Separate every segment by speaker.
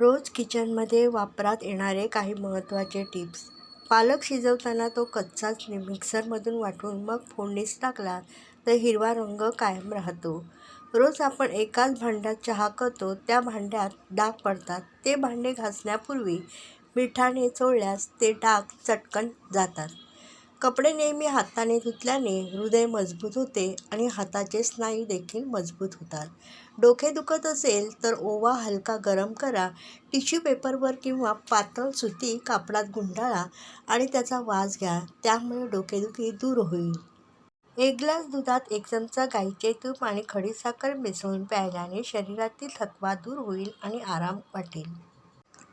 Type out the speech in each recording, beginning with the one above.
Speaker 1: रोज किचनमध्ये वापरात येणारे काही महत्त्वाचे टिप्स. पालक शिजवताना तो कच्चाच मिक्सरमधून वाटून मग फोडणीस टाकला तर हिरवा रंग कायम राहतो. रोज आपण एकाच भांड्यात चहा करतो त्या भांड्यात डाग पडतात. ते भांडे घासण्यापूर्वी मिठाने चोळल्यास ते डाग चटकन जातात. कपडे नेहमी हाताने धुतल्याने हृदय मजबूत होते आणि हाताचे स्नायू देखील मजबूत होतात. डोके दुखत असेल तर ओवा हलका गरम करा टिश्यू पेपरवर किंवा पातळ सुती कापडात गुंडाळा आणि त्याचा वास घ्या त्यामुळे डोकेदुखी दूर होईल. एक ग्लास दुधात एक चमचा गाईचे तूप आणि खडीसाखर मिसळून प्यायल्याने शरीरातील थकवा दूर होईल आणि आराम वाटेल.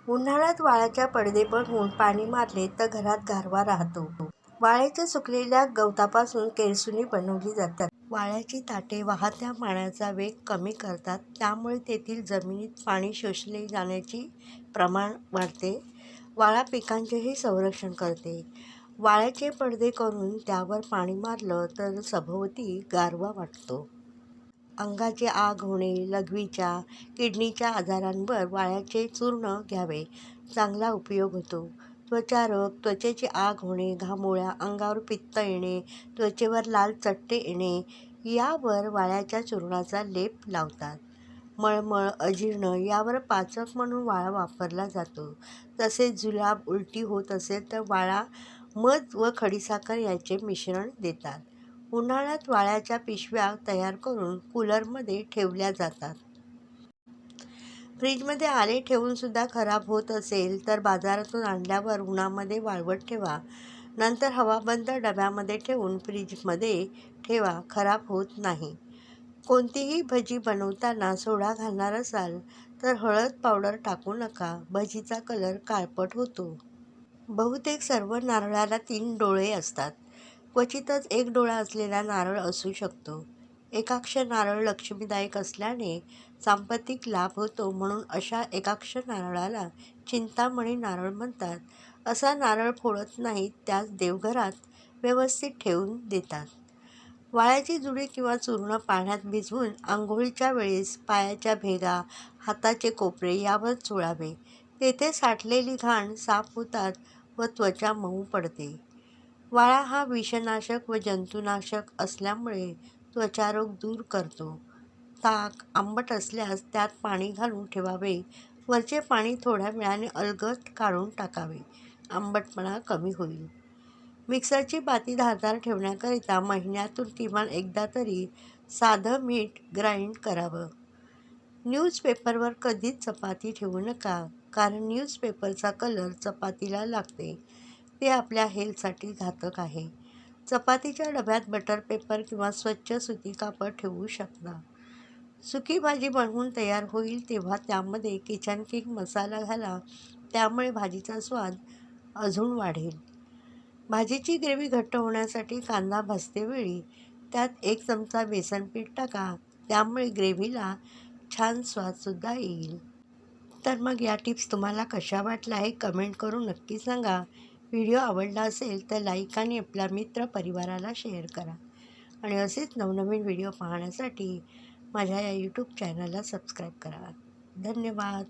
Speaker 1: उन्हाळ्यात वाळाच्या पडदे बनवून पाणी मारले तर घरात गारवा राहतो. वाळ्याच्या सुकलेल्या गवतापासून केळसुनी बनवली जातात. वाळ्याची ताटे वाहत्या पाण्याचा वेग कमी करतात. त्यामुळे तेथील जमिनीत पाणी शोषले जाण्याची प्रमाण वाढते. वाळा पिकांचेही संरक्षण करते. वाळ्याचे पडदे करून त्यावर पाणी मारलं तर सभोवती गारवा वाटतो. अंगाची आग होणे लघवीच्या किडनीच्या आजारांवर वाळ्याचे चूर्ण घ्यावे. चांगला उपयोग होतो. त्वचारोग त्वचेची आग होणे घामोळ्या अंगावर पित्त येणे त्वचेवर लाल चट्टे येणे यावर वाळ्याच्या चूर्णाचा लेप लावतात. मळमळ अजीर्ण यावर पाचक म्हणून वाळा वापरला जातो. तसेच जुलाब उलटी होत असेल तर वाळा मध व खडीसाखर याचे मिश्रण देतात. उन्हाळ्यात वाळ्याच्या पिशव्या तयार करून कूलरमध्ये ठेवल्या जातात. फ्रीजमध्ये आले ठेवूनसुद्धा खराब होत असेल तर बाजारातून आणल्यावर उन्हामध्ये वाळवत ठेवा. नंतर हवाबंद डब्यामध्ये ठेवून फ्रीजमध्ये ठेवा खराब होत नाही. कोणतीही भजी बनवताना सोडा घालणार असाल तर हळद पावडर टाकू नका भजीचा कलर काळपट होतो. बहुतेक सर्व नारळाला तीन डोळे असतात. क्वचितच एक डोळा असलेला नारळ असू शकतो. एकाक्ष नारळ लक्ष्मीदायक असल्याने सांपत्तिक लाभ होतो म्हणून अशा एकाक्ष नारळाला चिंतामणी नारळ म्हणतात. असा नारळ फोडत नाहीत त्यास देवघरात व्यवस्थित ठेवून देतात. वाळ्याची जुडी किंवा चूर्ण पाण्यात भिजवून आंघोळीच्या वेळेस पायाच्या भेगा हाताचे कोपरे यावर चोळावे. तेथे साठलेली घाण साफ होतात व त्वचा मऊ पडते. वाळा हा विषनाशक व जंतुनाशक असल्यामुळे त्वचारोग दूर करतो. ताक आंबट असल्यास त्यात पाणी घालून ठेवावे. वरचे पाणी थोड्या वेळाने अलगद काढून टाकावे. आंबटपणा कमी होईल. मिक्सरची पाती धारदार ठेवण्याकरिता महिन्यातून किमान एकदा तरी साधं मीठ ग्राइंड करावं. न्यूजपेपरवर कधीच चपाती ठेवू नका कारण न्यूजपेपरचा कलर चपातीला लागते. ते आपल्या हेल्थसाठी घातक आहे. चपातीच्या डब्यात बटर पेपर किंवा स्वच्छ सुती कापड ठेवू शकता. सुकी भाजी बनवून तयार होईल तेव्हा त्यामध्ये किचन किंग मसाला घाला त्यामुळे भाजीचा स्वाद अजून वाढेल. भाजीची ग्रेव्ही घट्ट होण्यासाठी कांदा भाजतेवेळी त्यात एक चमचा बेसन पीठ टाका त्यामुळे ग्रेव्हीला छान स्वादसुद्धा येईल. तर मग या टिप्स तुम्हाला कशा वाटल्या हे कमेंट करून नक्की सांगा. व्हिडिओ आवडला असेल तर लाईक आणि आपल्या मित्र परिवाराला शेअर करा. आणि असेच नवनवीन व्हिडिओ पाहण्यासाठी माझ्या या यूट्यूब चॅनलला सबस्क्राईब करा. धन्यवाद.